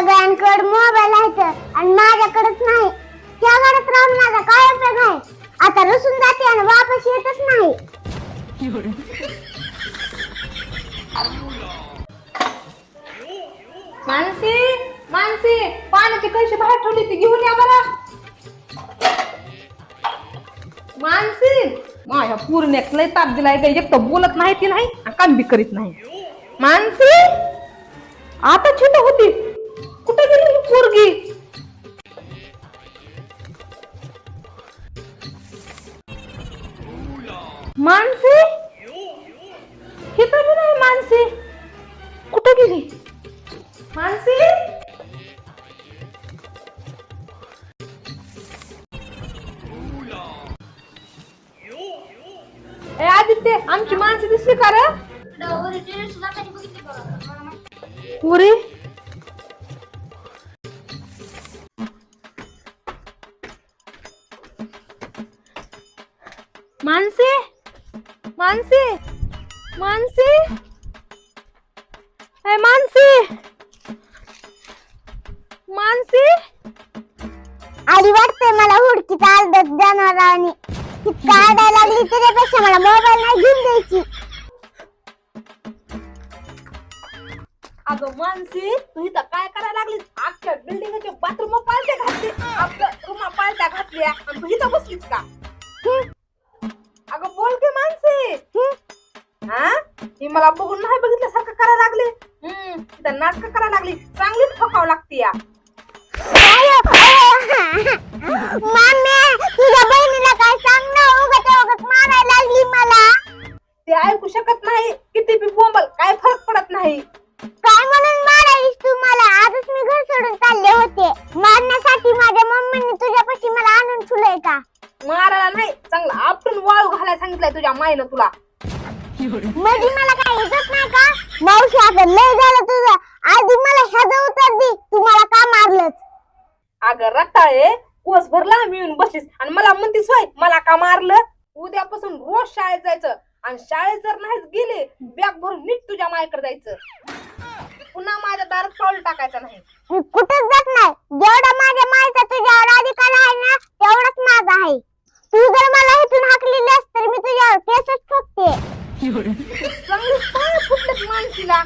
सगळ्यांकडे मोबाईल आहे तर, आणि माझ्याकडेच नाही. त्या घरात राहून माझा काय उपयोग आहे? आता रुसून जाते आणि वापस येतच नाही. मानसी मानसी पाण्याची कळशी बाहेर ठेवली ती घेऊन या बरा. मानसी माझ्या पूर्ण लय ताप दिलाय ते एक तर बोलत नाही ती नाही आणि काम बी करीत नाही. मानसी आता छोट होती. कुठे गेली ही पोरगी? मानसी? हे तर नाही मानसी. कुठे गेली? मानसी? ए आदित्य आमची माणसं दिसली का रे? पुरी मानसी? मानसी? मानसी? ए मानसी? मानसी? आधी वाटतंय मला हुडकीत आलत जनावरांनी. ती काढायला लागली त्याच्यापेक्षा मला मोबाईल नाही घेऊन द्यायची. अगं मानसी तू इथं काय करायला लागलीस? अख्ख्या बिल्डिंगच्या बाथरूम पालत्या घातली. आपल्या रूम पालत्या घातल्या. आणि तू इथं बसलीस का? ही मला बघून नाही बघितल्यासारखं करायला लागली. हम्म. इथं नाटक करायला लागली. चांगली ठोकावं लागते या. ते ऐकू शकत नाही. किती बी बोंबल काय फरक पडत नाही. काय म्हणून मारायलीस तू मला? आजच मी घर सोडून चालले होते. मारण्यासाठी माझ्या मम्मीने तुझ्यापाशी मला आणून ठेवलंय का? मारायला नाही चांगलं आपटून वाळू घालायला सांगितलंय तुझ्या माईनं तुला. म्हणजे मला काय येतच नाही का? मावशी आता लय झालं तुझं. आधी मला ह्याचं उत्तर दे. तू मला का मारलंच अगं रताळे कोस भरला मी येऊन बसीस आणि मला म्हणतीस होय मला का मारलं? उद्यापासून रोज शाळेत जायचं आणि शाळेत जर नाहीच गेले बॅग भरून नीट तुझ्या मायकडे जायचं. पुन्हा माझ्या दारात पाऊल टाकायचं नाही. मी कुठंच जात नाही जेवढा माझ्या मायचा तुझ्यावर अधिकार आहे ना तेवढाच माझा आहे तू जर मला इथून हाकलेलीस तर मी तुझ्यावर केसच ठोकते चांगलीच पाय फुटलेत मानसीला.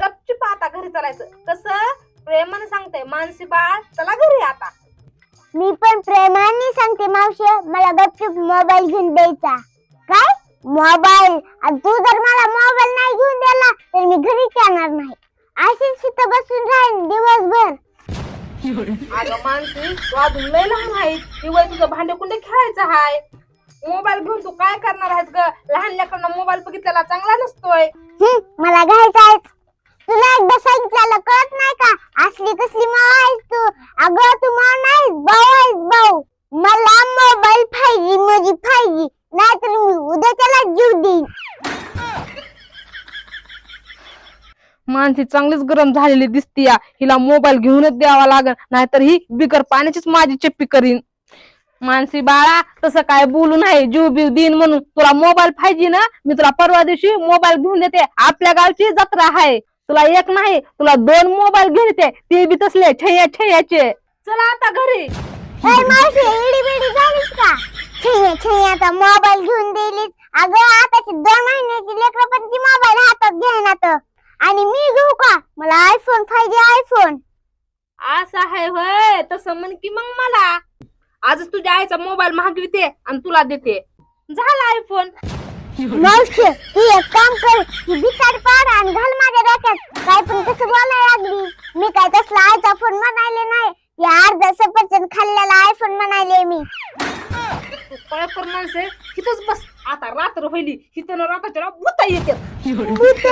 गपचूप आता घरी चालायचं. कसं? प्रेमाने सांगते. मानसी बाळ चला घरी आता. मी पण प्रेमाने सांगते मावशी. मला गपचूप मोबाईल घेऊन द्यायचा. काय? मोबाईल आणि तू जर मला मोबाईल नाही घेऊन दिला तर मी घरीच येणार नाही. अशीच तिथं बसून राहीन दिवसभर. अगं मानसी तू अजून लय लहान आहेस. दिवस तुझं भांडे कुंडे खेळायचं हाय? मोबाईल घेऊन तू काय करणार आहेस ग? लहान लेकरांना मोबाईल बघितलेला चांगला नसतोय. हं, मला घ्यायचं आहे. तुला एकदा सांगितलेलं कळत नाही का? असली कसली माव आहेस तू? अगं तू माव नाहीस भाऊ आहेस भाऊ. मला मोबाईल पाहिजे माझी पाहिजे. नाहीतर मी उद्या त्याला जीव देईन. मानसी चांगलीच गरम झालेली दिसती या हिला मोबाईल घेऊनच द्यावा लागल नाहीतर ही बिगर पाण्याचीच माझी चप्पी करीन. मानसी बाळा तसं काय बोलू नाही. जीव बीव देईन म्हणून. तुला मोबाईल पाहिजे ना मी तुला परवा दिवशी मोबाईल घेऊन देते. आपल्या गावची जत्रा आहे. तुला एक नाही तुला दोन मोबाईल घेऊन देते ते बी तसले छय्या छय्याचे चला आता घरी. ए मावशी इडी बिडी झालीस का? छैया छैया आता मोबाईल घेऊन दिलीस. अगं आताची दोन महिन्याची लेकरं पण ती मोबाईल हातात घेणार आणि मी घेऊ का? मला आयफोन पाहिजे आयफोन असं आहे होय. तसं म्हण की मग मला. आजच तुझ्या आईचा मोबाईल मागविते आणि तुला देते. झाला आयफोन मावशी तू एक काम कर ही बिचार पाड आणि घाल माझ्या डोक्यात. काय पण कसं बोलायला लागली. मी काय तसला आयचा फोन म्हणायले नाही. या अर्धा सफरचंद खाल्लेला आयफोन म्हणायले मी. तू पळकर माणसे तिथंच बस. आता रात्र होईली हिथं रात्राच्या भूता येते भूत?